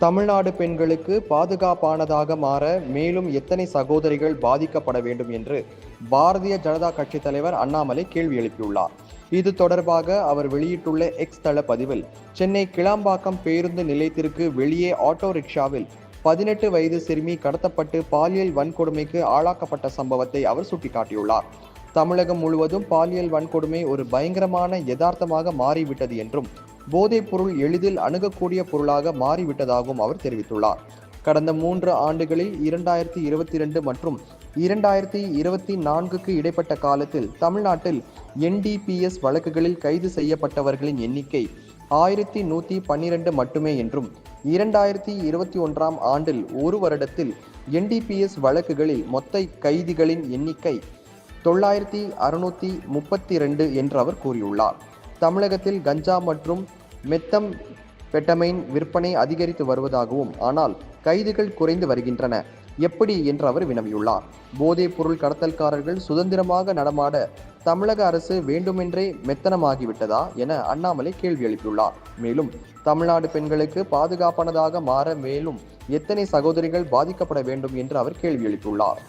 தமிழ்நாடு பெண்களுக்கு பாதுகாப்பானதாக மாற மேலும் எத்தனை சகோதரிகள் பாதிக்கப்பட வேண்டும் என்று பாரதிய ஜனதா கட்சி தலைவர் அண்ணாமலை கேள்வி எழுப்பியுள்ளார். இது தொடர்பாக அவர் வெளியிட்டுள்ள எக்ஸ் தள பதிவில் சென்னை கிளாம்பாக்கம் பேருந்து நிலையத்திற்கு வெளியே ஆட்டோ ரிக்ஷாவில் பதினெட்டு வயது சிறுமி கடத்தப்பட்டு பாலியல் வன்கொடுமைக்கு ஆளாக்கப்பட்ட சம்பவத்தை அவர் சுட்டிக்காட்டியுள்ளார். தமிழகம் முழுவதும் பாலியல் வன்கொடுமை ஒரு பயங்கரமான யதார்த்தமாக மாறிவிட்டது என்றும் போதைப் பொருள் எளிதில் அணுகக்கூடிய பொருளாக மாறிவிட்டதாகவும் அவர் தெரிவித்துள்ளார். கடந்த மூன்று ஆண்டுகளில் இரண்டாயிரத்தி இருபத்தி ரெண்டு மற்றும் இரண்டாயிரத்தி இருபத்தி நான்குக்கு இடைப்பட்ட காலத்தில் தமிழ்நாட்டில் என்டிபிஎஸ் வழக்குகளில் கைது செய்யப்பட்டவர்களின் எண்ணிக்கை ஆயிரத்தி நூற்றி பன்னிரண்டு மட்டுமே என்றும் இரண்டாயிரத்தி இருபத்தி ஒன்றாம் ஆண்டில் ஒரு வருடத்தில் என்டிபிஎஸ் வழக்குகளில் மொத்த கைதிகளின் எண்ணிக்கை தொள்ளாயிரத்தி அறுநூத்தி முப்பத்தி ரெண்டு என்று அவர் கூறியுள்ளார். தமிழகத்தில் கஞ்சா மற்றும் மெத்தம் பெட்டமைன் விற்பனை அதிகரித்து வருவதாகவும் ஆனால் கைதுகள் குறைந்து வருகின்றன. எப்படி என்று அவர் வினவியுள்ளார். போதைப் பொருள் கடத்தல்காரர்கள் சுதந்திரமாக நடமாட தமிழக அரசு வேண்டுமென்றே மெத்தனமாகிவிட்டதா என அண்ணாமலை கேள்வி எழுப்பியுள்ளார். மேலும் தமிழ்நாடு பெண்களுக்கு பாதுகாப்பானதாக மாற மேலும் எத்தனை சகோதரிகள் பாதிக்கப்பட வேண்டும் என்று அவர் கேள்வி எழுப்பியுள்ளார்.